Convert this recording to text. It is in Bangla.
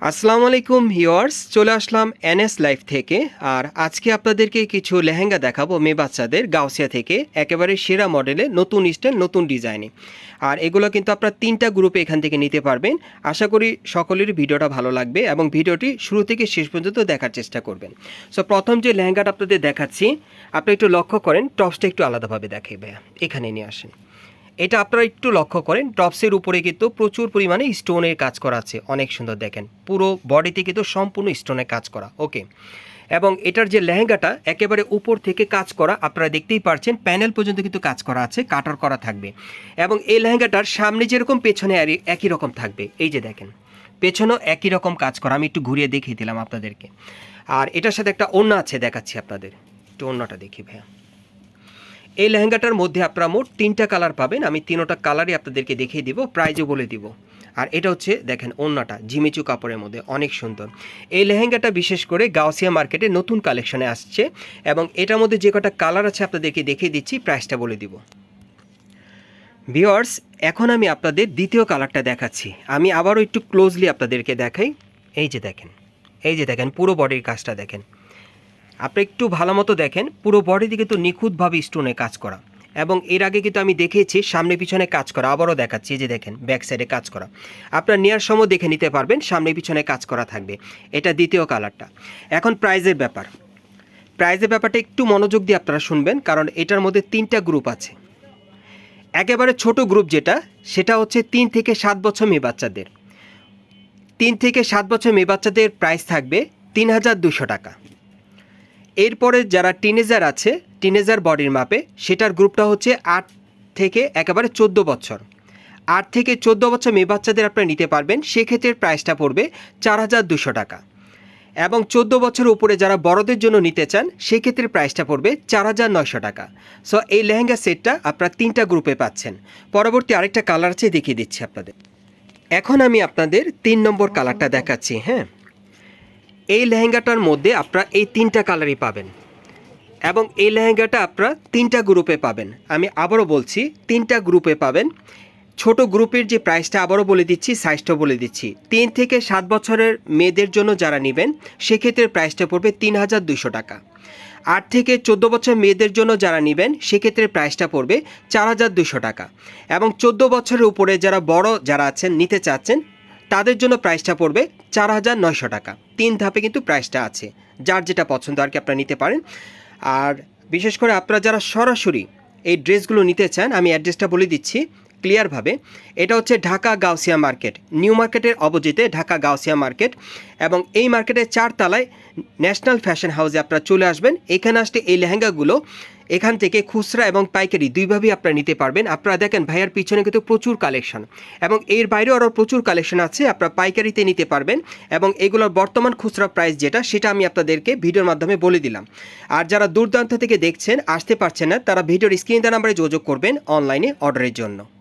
আসসালামু আলাইকুম হিওয়ার্স চলে আসলাম এনএস লাইফ থেকে, আর আজকে আপনাদেরকে কিছু লেহেঙ্গা দেখাবো মেয়ে বাচ্চাদের গাউসিয়া থেকে, একেবারে সেরা মডেলে নতুন স্টাইল নতুন ডিজাইনে আর এগুলো কিন্তু আপনারা তিনটা গ্রুপে এখান থেকে নিতে পারবেন। আশা করি সকলের ভিডিওটা ভালো লাগবে এবং ভিডিওটি শুরু থেকে শেষ পর্যন্ত দেখার চেষ্টা করবেন। সো প্রথম যে লেহেঙ্গাটা আপনাদের দেখাচ্ছি, আপনি একটু লক্ষ্য করেন, টপসটা একটু আলাদাভাবে ভাইয়া এখানে নিয়ে আসেন। এটা আপনারা একটু লক্ষ্য করেন, টপসের উপরে কিন্তু প্রচুর পরিমাণে স্টোনের কাজ করা আছে, অনেক সুন্দর দেখেন। পুরো বডিতে কিন্তু সম্পূর্ণ স্টোনের কাজ করা, ওকে। এবং এটার যে লেহেঙ্গাটা, একেবারে উপর থেকে কাজ করা, আপনারা দেখতেই পারছেন, প্যানেল পর্যন্ত কিন্তু কাজ করা আছে, কাটার করা থাকবে। এবং এই লেহেঙ্গাটার সামনে যেরকম, পেছনে একই রকম থাকবে, এই যে দেখেন। পেছনেও একই রকম কাজ করা, আমি একটু ঘুরিয়ে দেখিয়ে দিলাম আপনাদেরকে। আর এটার সাথে একটা ওড়না আছে, দেখাচ্ছি আপনাদের। একটু ওড়নাটা দেখি, ভাইয়া। এই লেহেঙ্গাটার মধ্যে আপনারা মোট তিনটা কালার পাবেন। আমি তিনোটা কালারই আপনাদেরকে দেখিয়ে দিব, প্রাইজও বলে দিব। আর এটা হচ্ছে, দেখেন, ওন্নাটা জিমিচু কাপড়ের মধ্যে, অনেক সুন্দর। এই লেহেঙ্গাটা বিশেষ করে গাউসিয়া মার্কেটে নতুন কালেকশনে আসছে এবং এটার মধ্যে যে কটা কালার আছে আপনাদেরকে দেখিয়ে দিচ্ছি, প্রাইসটা বলে দিব। ভিওয়ার্স এখন আমি আপনাদের দ্বিতীয় কালারটা দেখাচ্ছি। আমি আবারও একটু ক্লোজলি আপনাদেরকে দেখাই। এই যে দেখেন, এই যে দেখেন, পুরো বডির কাজটা দেখেন। আপনি একটু ভালো মতো দেখেন, পুরো বডি দিকে তো নিখুঁতভাবে স্টোনে কাজ করা। এবং এর আগে কিন্তু আমি দেখিয়েছি, সামনে পিছনে কাজ করা। আবারও দেখাচ্ছি যে দেখেন ব্যাক সাইডে কাজ করা। আপনার নেওয়ার সময় দেখে নিতে পারবেন, সামনে পিছনে কাজ করা থাকবে। এটা দ্বিতীয় কালারটা এখন প্রাইজের ব্যাপার। প্রাইজের ব্যাপারটা একটু মনোযোগ দিয়ে আপনারা শুনবেন, কারণ এটার মধ্যে তিনটা গ্রুপ আছে। একেবারে ছোট গ্রুপ যেটা, সেটা হচ্ছে তিন থেকে সাত বছর মেয়ে বাচ্চাদের। তিন থেকে সাত বছর মেয়ে বাচ্চাদের প্রাইস থাকবে তিন হাজার দুশো টাকা। এরপরে যারা টিনেজার আছে টিনেজার বডির মাপে, সেটার গ্রুপটা হচ্ছে আট থেকে একেবারে চোদ্দ বছর। আট থেকে চোদ্দ বছর মেয়ে বাচ্চাদের আপনারা নিতে পারবেন, সেক্ষেত্রে প্রাইসটা পড়বে চার হাজার দুশো টাকা। এবং চোদ্দ বছর উপরে যারা বড়দের জন্য নিতে চান, সেক্ষেত্রে প্রাইসটা পড়বে চার হাজার নয়শো টাকা। সো এই লেহেঙ্গা সেটটা আপনারা তিনটা গ্রুপে পাচ্ছেন। পরবর্তী আরেকটা কালার আছে, দেখিয়ে দিচ্ছি আপনাদের। এখন আমি আপনাদের তিন নম্বর কালারটা দেখাচ্ছি হ্যাঁ। এই লেহেঙ্গাটার মধ্যে আপনারা এই তিনটা কালারই পাবেন। এবং এই লেহেঙ্গাটা আপনারা তিনটা গ্রুপে পাবেন। আমি আবারও বলছি, তিনটা গ্রুপে পাবেন। ছোট গ্রুপের যে প্রাইসটা আবারও বলে দিচ্ছি সাইজটা বলে দিচ্ছি। তিন থেকে সাত বছরের মেয়েদের জন্য যারা নেবেন, সেক্ষেত্রে প্রাইসটা পড়বে তিন হাজার দুশো টাকা। আট থেকে চোদ্দ বছর মেয়েদের জন্য যারা নেবেন, সেক্ষেত্রে প্রাইসটা পড়বে চার হাজার দুশো টাকা। এবং চোদ্দ বছরের উপরে যারা বড় যারা আছেন, নিতে চাচ্ছেন তাদের জন্য প্রাইসটা পড়বে চার হাজার নয়শো টাকা। তিন ধাপে কিন্তু প্রাইসটা আছে, যার যেটা পছন্দ আর কি আপনারা নিতে পারেন। আর বিশেষ করে আপনারা যারা সরাসরি এই ড্রেসগুলো নিতে চান, আমি অ্যাড্রেসটা বলে দিচ্ছি ক্লিয়ারভাবে এটা হচ্ছে ঢাকা গাউসিয়া মার্কেট, নিউ মার্কেটের অপোজিটে ঢাকা গাউসিয়া মার্কেট এবং এই মার্কেটের চারতলায় ন্যাশনাল ফ্যাশন হাউসে আপনারা চলে আসবেন। এখানে আসলে এই লেহেঙ্গাগুলো এখান থেকে খুচরা এবং পাইকারি দুইভাবেই আপনারা নিতে পারবেন। আপনারা দেখেন ভাইয়ার পিছনে কিন্তু প্রচুর কালেকশন এবং এর বাইরেও আরও প্রচুর কালেকশন আছে, আপনারা পাইকারিতে নিতে পারবেন এবং এগুলোর বর্তমান খুচরা প্রাইস যেটা, সেটা আমি আপনাদেরকে ভিডিওর মাধ্যমে বলে দিলাম। আর যারা দুর্দান্ত থেকে দেখছেন, আসতে পারছেন না, তারা ভিডিওর স্ক্রিন নাম্বারে যোগাযোগ করবেন অনলাইনে অর্ডারের জন্য।